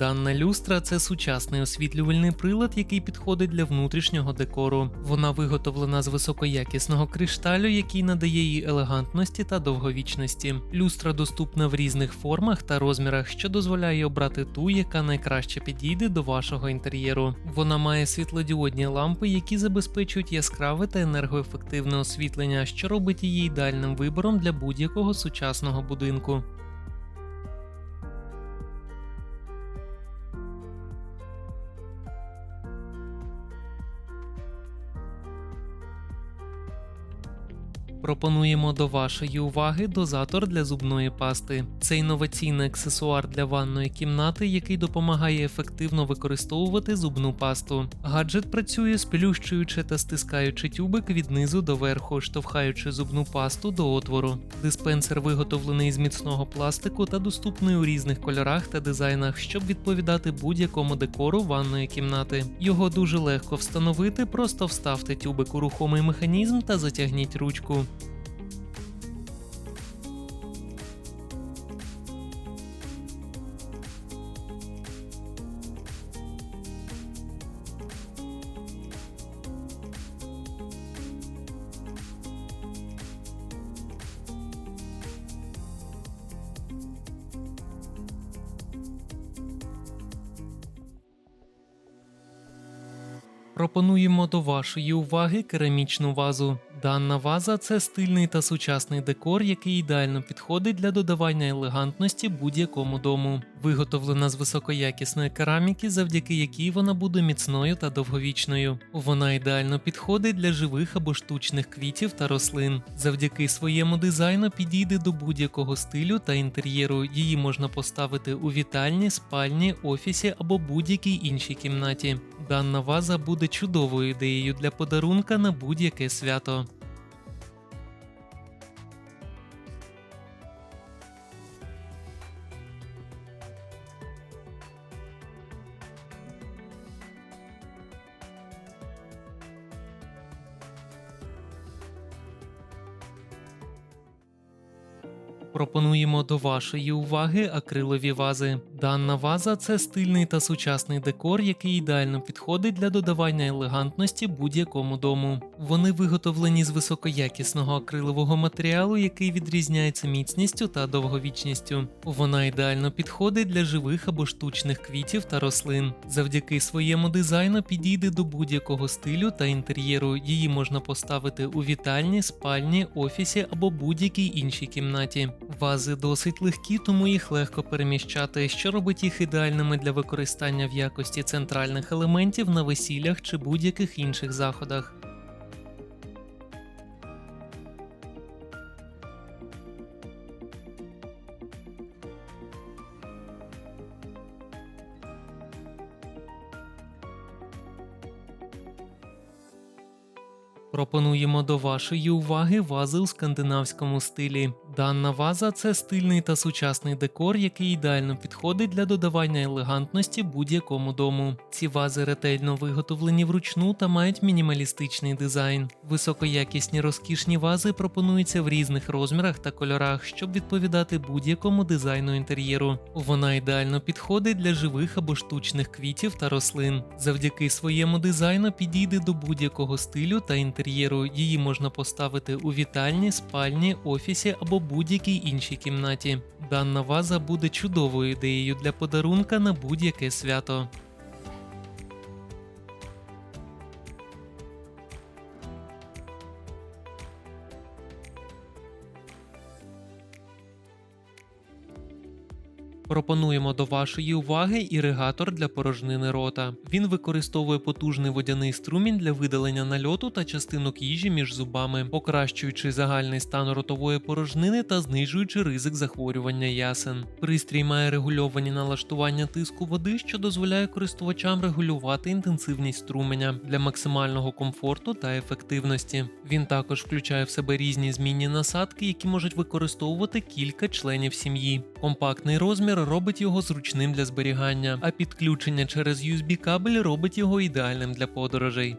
Дана люстра це сучасний освітлювальний прилад, який підходить для внутрішнього декору. Вона виготовлена з високоякісного кришталю, який надає їй елегантності та довговічності. Люстра доступна в різних формах та розмірах, що дозволяє обрати ту, яка найкраще підійде до вашого інтер'єру. Вона має світлодіодні лампи, які забезпечують яскраве та енергоефективне освітлення, що робить її ідеальним вибором для будь-якого сучасного будинку. Пропонуємо до вашої уваги дозатор для зубної пасти. Це інноваційний аксесуар для ванної кімнати, який допомагає ефективно використовувати зубну пасту. Гаджет працює сплющуючи та стискаючи тюбик від низу до верху, штовхаючи зубну пасту до отвору. Диспенсер виготовлений з міцного пластику та доступний у різних кольорах та дизайнах, щоб відповідати будь-якому декору ванної кімнати. Його дуже легко встановити, просто вставте тюбик у рухомий механізм та затягніть ручку. Пропонуємо до вашої уваги керамічну вазу. Дана ваза це стильний та сучасний декор, який ідеально підходить для додавання елегантності будь-якому дому. Виготовлена з високоякісної кераміки, завдяки якій вона буде міцною та довговічною. Вона ідеально підходить для живих або штучних квітів та рослин. Завдяки своєму дизайну підійде до будь-якого стилю та інтер'єру. Її можна поставити у вітальні, спальні, офісі або будь-якій іншій кімнаті. Дана ваза буде чудовою ідеєю для подарунка на будь-яке свято. Пропонуємо до вашої уваги акрилові вази. Дана ваза це стильний та сучасний декор, який ідеально підходить для додавання елегантності будь-якому дому. Вони виготовлені з високоякісного акрилового матеріалу, який відрізняється міцністю та довговічністю. Вона ідеально підходить для живих або штучних квітів та рослин. Завдяки своєму дизайну підійде до будь-якого стилю та інтер'єру. Її можна поставити у вітальні, спальні, офісі або будь-якій іншій кімнаті. Вази досить легкі, тому їх легко переміщати, що робить їх ідеальними для використання в якості центральних елементів на весіллях чи будь-яких інших заходах. Пропонуємо до вашої уваги вази у скандинавському стилі. Дана ваза це стильний та сучасний декор, який ідеально підходить для додавання елегантності будь-якому дому. Ці вази ретельно виготовлені вручну та мають мінімалістичний дизайн. Високоякісні розкішні вази пропонуються в різних розмірах та кольорах, щоб відповідати будь-якому дизайну інтер'єру. Вона ідеально підходить для живих або штучних квітів та рослин. Завдяки своєму дизайну підійде до будь-якого стилю та інтер'єру. Її можна поставити у вітальні, спальні, офісі або будь-якій іншій кімнаті. Дана ваза буде чудовою ідеєю для подарунка на будь-яке свято. Пропонуємо до вашої уваги іригатор для порожнини рота. Він використовує потужний водяний струмінь для видалення нальоту та частинок їжі між зубами, покращуючи загальний стан ротової порожнини та знижуючи ризик захворювання ясен. Пристрій має регульовані налаштування тиску води, що дозволяє користувачам регулювати інтенсивність струменя для максимального комфорту та ефективності. Він також включає в себе різні змінні насадки, які можуть використовувати кілька членів сім'ї. Компактний розмір робить його зручним для зберігання, а підключення через USB кабель робить його ідеальним для подорожей.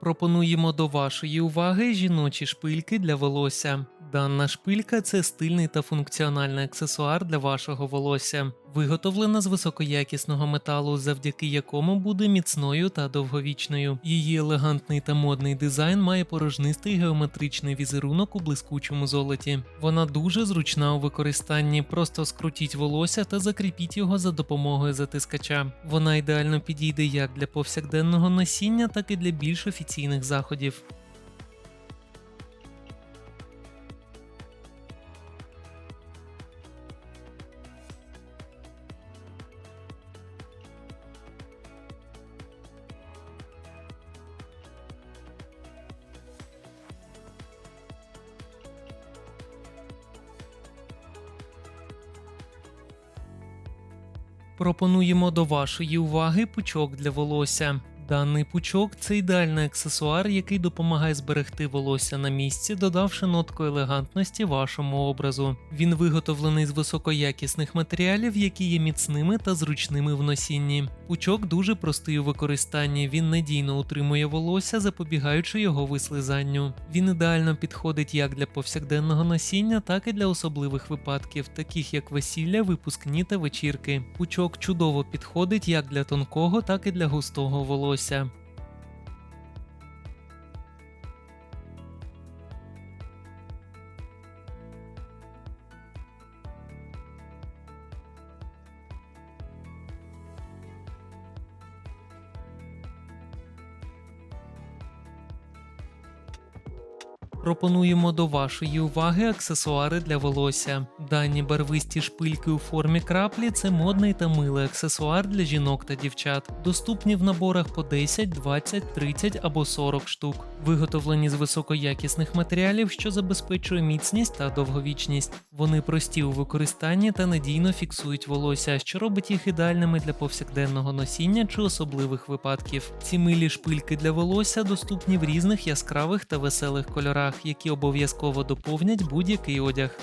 Пропонуємо до вашої уваги жіночі шпильки для волосся. Дана шпилька це стильний та функціональний аксесуар для вашого волосся, виготовлена з високоякісного металу, завдяки якому буде міцною та довговічною. Її елегантний та модний дизайн має порожнистий геометричний візерунок у блискучому золоті. Вона дуже зручна у використанні. Просто скрутіть волосся та закріпіть його за допомогою затискача. Вона ідеально підійде як для повсякденного носіння, так і для більш офіційних заходів. Пропонуємо до вашої уваги пучок для волосся. Даний пучок це ідеальний аксесуар, який допомагає зберегти волосся на місці, додавши нотку елегантності вашому образу. Він виготовлений з високоякісних матеріалів, які є міцними та зручними в носінні. Пучок дуже простий у використанні, він надійно утримує волосся, запобігаючи його вислизанню. Він ідеально підходить як для повсякденного носіння, так і для особливих випадків, таких як весілля, випускні та вечірки. Пучок чудово підходить як для тонкого, так і для густого волосся. Пропонуємо до вашої уваги аксесуари для волосся. Дані барвисті шпильки у формі краплі це модний та милий аксесуар для жінок та дівчат, доступні в наборах по 10, 20, 30 або 40 штук, виготовлені з високоякісних матеріалів, що забезпечує міцність та довговічність. Вони прості у використанні та надійно фіксують волосся, що робить їх ідеальними для повсякденного носіння чи особливих випадків. Ці милі шпильки для волосся доступні в різних яскравих та веселих кольорах, які обов'язково доповнять будь-який одяг.